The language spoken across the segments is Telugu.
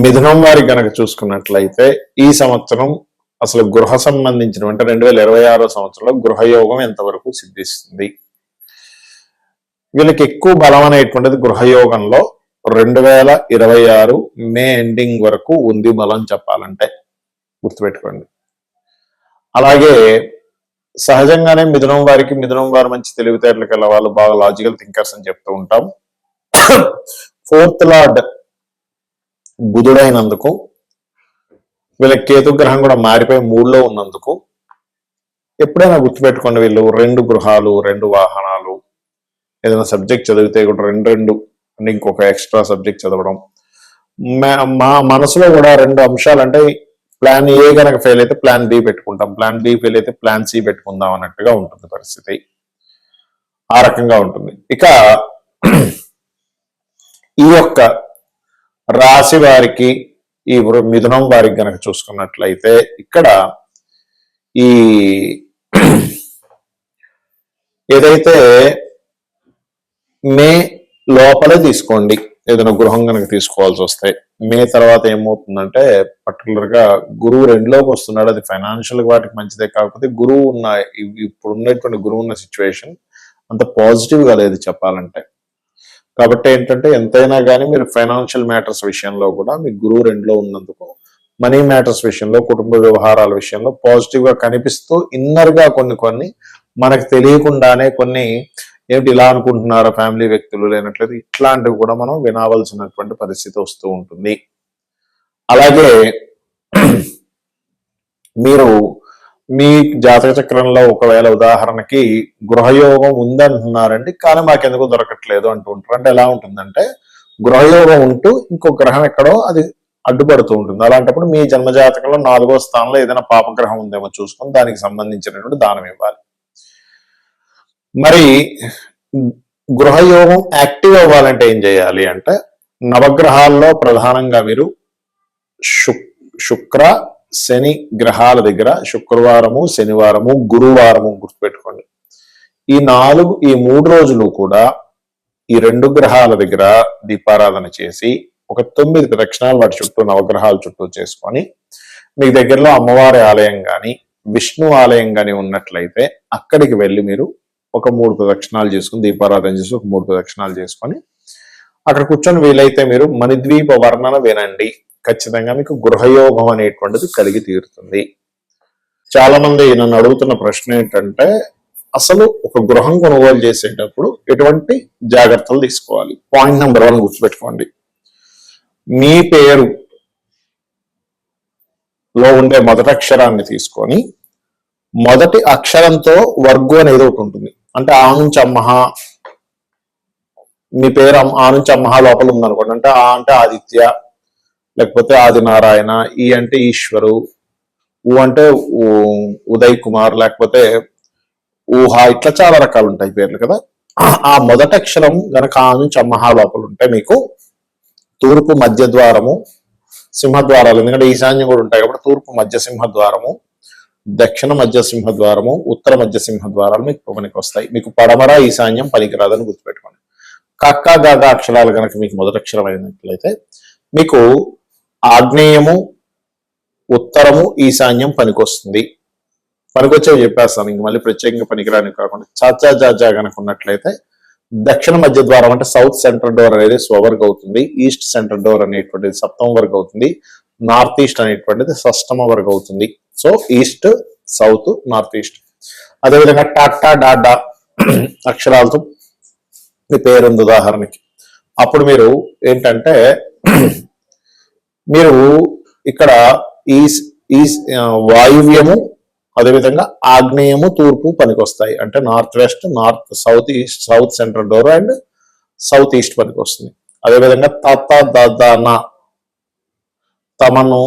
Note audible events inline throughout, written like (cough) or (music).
మిథునం వారికి కనుక చూసుకున్నట్లయితే ఈ సంవత్సరం అసలు గృహ సంబంధించిన అంటే రెండు వేల ఇరవై ఆరో సంవత్సరంలో గృహయోగం ఎంతవరకు సిద్ధిస్తుంది? వీళ్ళకి ఎక్కువ బలం అనేటువంటిది గృహయోగంలో రెండు వేల ఇరవై ఆరు మే ఎండింగ్ వరకు ఉంది బలం చెప్పాలంటే. గుర్తుపెట్టుకోండి. అలాగే సహజంగానే మిథునం వారికి మిథునం వారు మంచి తెలివితేటలకు వెళ్ళే వాళ్ళు బాగా లాజికల్ థింకర్స్ అని చెప్తూ ఉంటాం. (coughs) ఫోర్త్ లార్డ్ బుధుడైనందుకు వీళ్ళకి కేతు గ్రహం కూడా మారిపోయి మూడులో ఉన్నందుకు ఎప్పుడైనా గుర్తుపెట్టుకోండి వీళ్ళు రెండు గృహాలు రెండు వాహనాలు ఏదైనా సబ్జెక్ట్ చదివితే కూడా రెండు రెండు అంటే ఇంకొక ఎక్స్ట్రా సబ్జెక్ట్ చదవడం. మా- మా మనసులో కూడా రెండు అంశాలు అంటే ప్లాన్ ఏ కనుక ఫెయిల్ అయితే ప్లాన్ బి పెట్టుకుంటాం. ప్లాన్ బి ఫెయిల్ అయితే ప్లాన్ సి పెట్టుకుందాం అన్నట్టుగా ఉంటుంది పరిస్థితి. ఆ రకంగా ఉంటుంది. ఇక ఈ యొక్క రాశి వారికి ఈ మిథునం వారికి గనక చూసుకున్నట్లయితే ఇక్కడ ఈ (clears throat) ఏదైతే మే లోపలే తీసుకోండి. ఏదైనా గృహం కనుక తీసుకోవాల్సి వస్తే. మే తర్వాత ఏమవుతుందంటే పర్టికులర్గా గురువు రెండులోకి వస్తున్నాడు. అది ఫైనాన్షియల్ వాటికి మంచిదే కాకపోతే గురువు ఉన్న ఇప్పుడు ఉన్నటువంటి గురువు ఉన్న సిచ్యువేషన్ అంత పాజిటివ్గా లేదు చెప్పాలంటే. కాబట్టి ఏంటంటే ఎంతైనా కానీ మీరు ఫైనాన్షియల్ మ్యాటర్స్ విషయంలో కూడా మీ గురువు రెండులో ఉన్నందుకు మనీ మ్యాటర్స్ విషయంలో కుటుంబ వ్యవహారాల విషయంలో పాజిటివ్గా కనిపిస్తూ ఇన్నర్గా కొన్ని కొన్ని మనకు తెలియకుండానే కొన్ని ఏమిటి ఇలా అనుకుంటున్నారు ఫ్యామిలీ వ్యక్తులు లేనట్లేదు ఇట్లాంటివి కూడా మనం వినవలసినటువంటి పరిస్థితి వస్తూ ఉంటుంది. అలాగే మీరు మీ జాతక చక్రంలో ఒకవేళ ఉదాహరణకి గృహయోగం ఉందంటున్నారండి కానీ మాకెందుకు దొరకట్లేదు అంటూ ఉంటారు అంటే ఎలా ఉంటుందంటే గృహయోగం ఉంటూ ఇంకో గ్రహం ఎక్కడో అది అడ్డుపడుతూ ఉంటుంది. అలాంటప్పుడు మీ జన్మజాతకంలో నాలుగో స్థానంలో ఏదైనా పాపగ్రహం ఉందేమో చూసుకొని దానికి సంబంధించినటువంటి దానం ఇవ్వాలి. మరి గృహయోగం యాక్టివ్ అవ్వాలంటే ఏం చేయాలి అంటే నవగ్రహాల్లో ప్రధానంగా మీరు శుక్ శుక్ర శని గ్రహాల దగ్గర శుక్రవారము శనివారము గురువారము గుర్తుపెట్టుకోండి. ఈ నాలుగు ఈ మూడు రోజులు కూడా ఈ రెండు గ్రహాల దగ్గర దీపారాధన చేసి ఒక తొమ్మిది ప్రదక్షిణాలు వాటి చుట్టూ నవగ్రహాల చుట్టూ చేసుకొని మీ దగ్గరలో అమ్మవారి ఆలయం కానీ విష్ణు ఆలయం కానీ ఉన్నట్లయితే అక్కడికి వెళ్ళి మీరు ఒక మూడు ప్రదక్షిణాలు చేసుకుని దీపారాధన చేసి ఒక మూడు ప్రదక్షిణాలు చేసుకొని అక్కడ కూర్చొని వీలైతే మీరు మణిద్వీప వర్ణన వినండి. ఖచ్చితంగా మీకు గృహయోగం అనేటువంటిది కలిగి తీరుతుంది. చాలా మంది నన్ను అడుగుతున్న ప్రశ్న ఏంటంటే అసలు ఒక గృహం కొనుగోలు చేసేటప్పుడు ఎటువంటి జాగ్రత్తలు తీసుకోవాలి? పాయింట్ నెంబర్ వన్ గుర్తుపెట్టుకోండి. మీ పేరు లో ఉండే మొదటి అక్షరాన్ని తీసుకొని మొదటి అక్షరంతో వర్గు అనేది ఒకటి ఉంటుంది. అంటే ఆ నుంచి అమ్మహ మీ పేరు ఆ నుంచి అమ్మహ లోపల ఉందనుకోండి. అంటే ఆ అంటే ఆదిత్య లేకపోతే ఆదినారాయణ ఈ అంటే ఈశ్వరు ఊ అంటే ఉదయ్ కుమార్ లేకపోతే ఊహ ఇట్లా చాలా రకాలు ఉంటాయి పేర్లు కదా. ఆ మొదటి అక్షరం గనక ఆ నుంచి అమ్మహా లోపల ఉంటే మీకు తూర్పు మధ్య ద్వారము సింహద్వారాలు ఎందుకంటే ఈశాన్యం కూడా ఉంటాయి కాబట్టి తూర్పు మధ్య సింహద్వారము దక్షిణ మధ్య సింహద్వారము ఉత్తర మధ్య సింహద్వారాలు మీకు పనికి వస్తాయి. మీకు పడమర ఈశాన్యం పనికిరాదని గుర్తుపెట్టుకోండి. కక్క గాగా అక్షరాలు కనుక మీకు మొదటి అక్షరం అయినట్లయితే మీకు ఆగ్నేయము ఉత్తరము ఈశాన్యం పనికొస్తుంది. పనికొచ్చేవి చెప్పేస్తాను. ఇంక మళ్ళీ ప్రత్యేకంగా పనికిరాని కాకుండా. చాచా చాచా కనుక ఉన్నట్లయితే దక్షిణ మధ్య ద్వారం అంటే సౌత్ సెంట్రల్ డోర్ అనేది స్వవర్గ్ అవుతుంది. ఈస్ట్ సెంట్రల్ డోర్ అనేటువంటిది సప్తమ వర్గ్ అవుతుంది. నార్త్ ఈస్ట్ అనేటువంటిది షష్టమ వర్గ్ అవుతుంది. So east south north east. అదేవిధంగా టాటా డాడా అక్షరాలతో మీ పేరుంది ఉదాహరణకి. అప్పుడు మీరు ఏంటంటే మీరు ఇక్కడ ఈ ఈ వాయువ్యము అదేవిధంగా ఆగ్నేయము తూర్పు పనికొస్తాయి. అంటే north west north south east south central door and south east పనికి వస్తుంది అదేవిధంగా తత నా తమను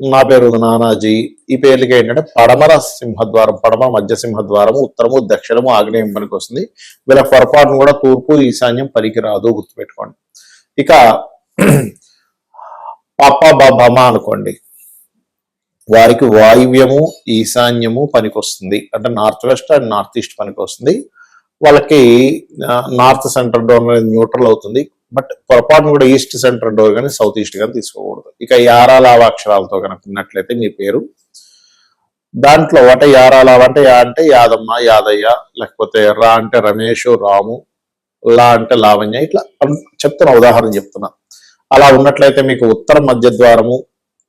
నా పేరు నానాజీ. ఈ పేర్లకి ఏంటంటే పడమర సింహద్వారం పడమర మధ్య సింహద్వారము ఉత్తరము దక్షిణము ఆగ్నేయం పనికి వస్తుంది వీళ్ళ పొరపాటును కూడా తూర్పు ఈశాన్యం పనికిరాదు గుర్తుపెట్టుకోండి. ఇక పప్ప బభమ అనుకోండి. వారికి వాయువ్యము ఈశాన్యము పనికొస్తుంది. అంటే north west and north east పనికొస్తుంది. వాళ్ళకి నార్త్ సెంటర్ డోర్ అనేది న్యూట్రల్ అవుతుంది. బట్ పొరపాటును కూడా ఈస్ట్ సెంటర్ డోర్ కానీ సౌత్ ఈస్ట్ కానీ తీసుకోకూడదు. ఇక యారాలావ అక్షరాలతో కనుక ఉన్నట్లయితే మీ పేరు. దాంట్లో అంటే యారాలావ అంటే యా అంటే యాదమ్మ యాదయ్య లేకపోతే రా అంటే రమేష్ రాము లా అంటే లావణ్య ఇట్లా చెప్తున్నా ఉదాహరణ చెప్తున్నా. అలా ఉన్నట్లయితే మీకు ఉత్తర మధ్య ద్వారము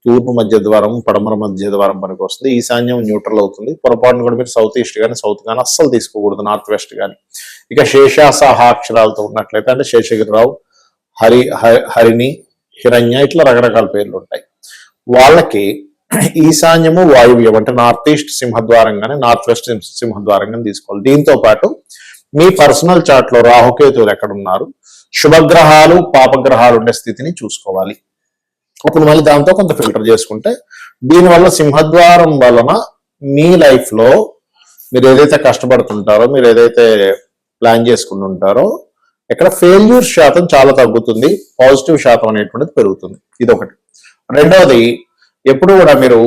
తూర్పు మధ్య ద్వారం పడమర మధ్య ద్వారం పనికి వస్తుంది. ఈశాన్యం న్యూట్రల్ అవుతుంది. పొరపాటును కూడా మీరు సౌత్ ఈస్ట్ కానీ సౌత్ కానీ అస్సలు తీసుకోకూడదు. నార్త్ వెస్ట్ కానీ ఇక శేషాసహ అక్షరాలతో ఉన్నట్లయితే అంటే శేషగిరిరావు హరి హరిణి హిరణ్య ఇట్లా రకరకాల పేర్లు ఉంటాయి. వాళ్ళకి ఈశాన్యము వాయువ్యం అంటే నార్త్ ఈస్ట్ సింహద్వారంగానే నార్త్ వెస్ట్ సింహద్వారంగానే తీసుకోవాలి. దీంతో పాటు మీ పర్సనల్ చార్ట్లో రాహుకేతువులు ఎక్కడ ఉన్నారు శుభగ్రహాలు పాపగ్రహాలు ఉండే స్థితిని చూసుకోవాలి. అప్పుడు మళ్ళీ దాంతో కొంత ఫిల్టర్ చేసుకుంటే దీనివల్ల సింహద్వారం వలన మీ లైఫ్లో మీరు ఏదైతే కష్టపడుతుంటారో మీరు ఏదైతే ప్లాన్ చేసుకుని ఉంటారో ఇక్కడ ఫెయిల్యూర్ శాతం చాలా తగ్గుతుంది. పాజిటివ్ శాతం అనేటువంటిది పెరుగుతుంది. ఇది ఒకటి రెండవది ఎప్పుడు కూడా మీరు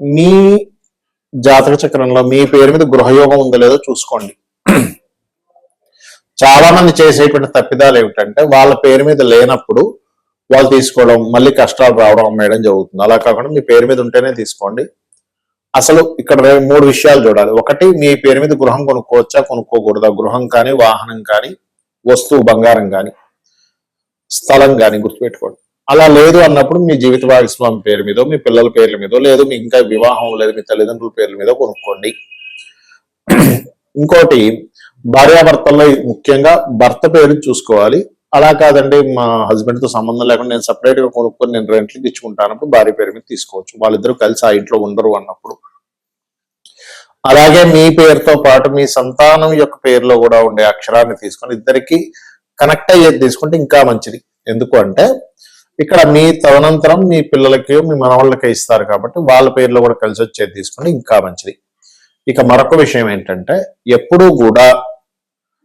మీ జాతక చక్రంలో మీ పేరు మీద గృహయోగం ఉందో లేదో చూసుకోండి. చాలా మంది చేసేటువంటి తప్పిదాలు ఏమిటంటే వాళ్ళ పేరు మీద లేనప్పుడు వాళ్ళు తీసుకోవడం మళ్ళీ కష్టాలు రావడం అమ్మేయడం జరుగుతుంది. అలా కాకుండా మీ పేరు మీద ఉంటేనే తీసుకోండి. అసలు ఇక్కడ మూడు విషయాలు చూడాలి. ఒకటి మీ పేరు మీద గృహం కొనుక్కోవచ్చా కొనుక్కోకూడదా? గృహం కానీ వాహనం కానీ వస్తువు బంగారం కానీ స్థలం కానీ గుర్తుపెట్టుకోండి. అలా లేదు అన్నప్పుడు మీ జీవిత భాగస్వామి పేరు మీదో మీ పిల్లల పేర్ల మీదో లేదు మీ ఇంకా వివాహం లేదు మీ తల్లిదండ్రుల పేర్ల మీదో కొనుక్కోండి. ఇంకోటి భార్యాభర్తల్లో ముఖ్యంగా భర్త పేరు చూసుకోవాలి. అలా కాదండి మా హస్బెండ్తో సంబంధం లేకుండా నేను సపరేట్గా కొనుక్కొని నేను రెంట్లకి ఇచ్చుకుంటానప్పుడు భార్య పేరు మీద తీసుకోవచ్చు. వాళ్ళిద్దరూ కలిసి ఆ ఇంట్లో ఉండరు అన్నప్పుడు. అలాగే మీ పేరుతో పాటు మీ సంతానం యొక్క పేరులో కూడా ఉండే అక్షరాన్ని తీసుకొని ఇద్దరికి కనెక్ట్ అయ్యేది తీసుకుంటే ఇంకా మంచిది. ఎందుకు అంటే ఇక్కడ మీ తదనంతరం మీ పిల్లలకి మీ మనవాళ్ళకి ఇస్తారు కాబట్టి వాళ్ళ పేర్లో కూడా కలిసి వచ్చేది తీసుకుంటే ఇంకా మంచిది. ఇక మరొక విషయం ఏంటంటే ఎప్పుడూ కూడా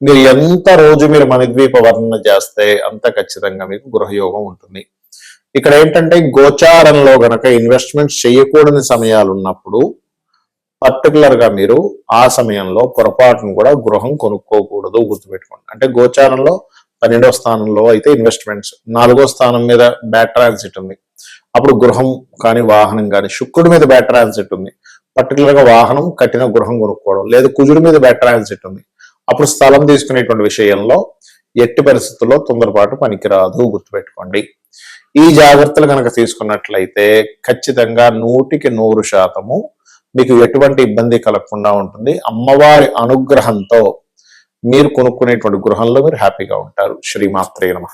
మీరు ఎంత రోజు మీరు మణిద్వీప వర్ణన చేస్తే అంత ఖచ్చితంగా మీకు గృహయోగం ఉంటుంది. ఇక్కడ ఏంటంటే గోచారంలో గనక ఇన్వెస్ట్మెంట్స్ చేయకూడని సమయాలు ఉన్నప్పుడు పర్టికులర్గా మీరు ఆ సమయంలో పొరపాటును కూడా గృహం కొనుక్కోకూడదు గుర్తుపెట్టుకోండి. అంటే గోచారంలో పన్నెండో స్థానంలో అయితే ఇన్వెస్ట్మెంట్స్ నాలుగో స్థానం మీద బ్యాడ్ ట్రాన్సిట్ ఉంది. అప్పుడు గృహం కానీ వాహనం కానీ శుక్రుడి మీద బ్యాడ్ ట్రాన్సిట్ ఉంది. పర్టికులర్గా వాహనం కట్టిన గృహం కొనుక్కోవడం లేదు కుజుడి మీద బ్యాడ్ ట్రాన్సిట్ ఉంది. అప్పుడు స్థలం తీసుకునేటువంటి విషయంలో ఎట్టి పరిస్థితుల్లో తొందరపాటు పనికిరాదు గుర్తుపెట్టుకోండి. ఈ జాగ్రత్తలు కనుక తీసుకున్నట్లయితే ఖచ్చితంగా నూటికి నూరు శాతము మీకు ఎటువంటి ఇబ్బంది కలగకుండా ఉంటుంది. అమ్మవారి అనుగ్రహంతో మీరు కొనుక్కునేటువంటి గృహంలో మీరు హ్యాపీగా ఉంటారు. శ్రీమాత్రే నమ.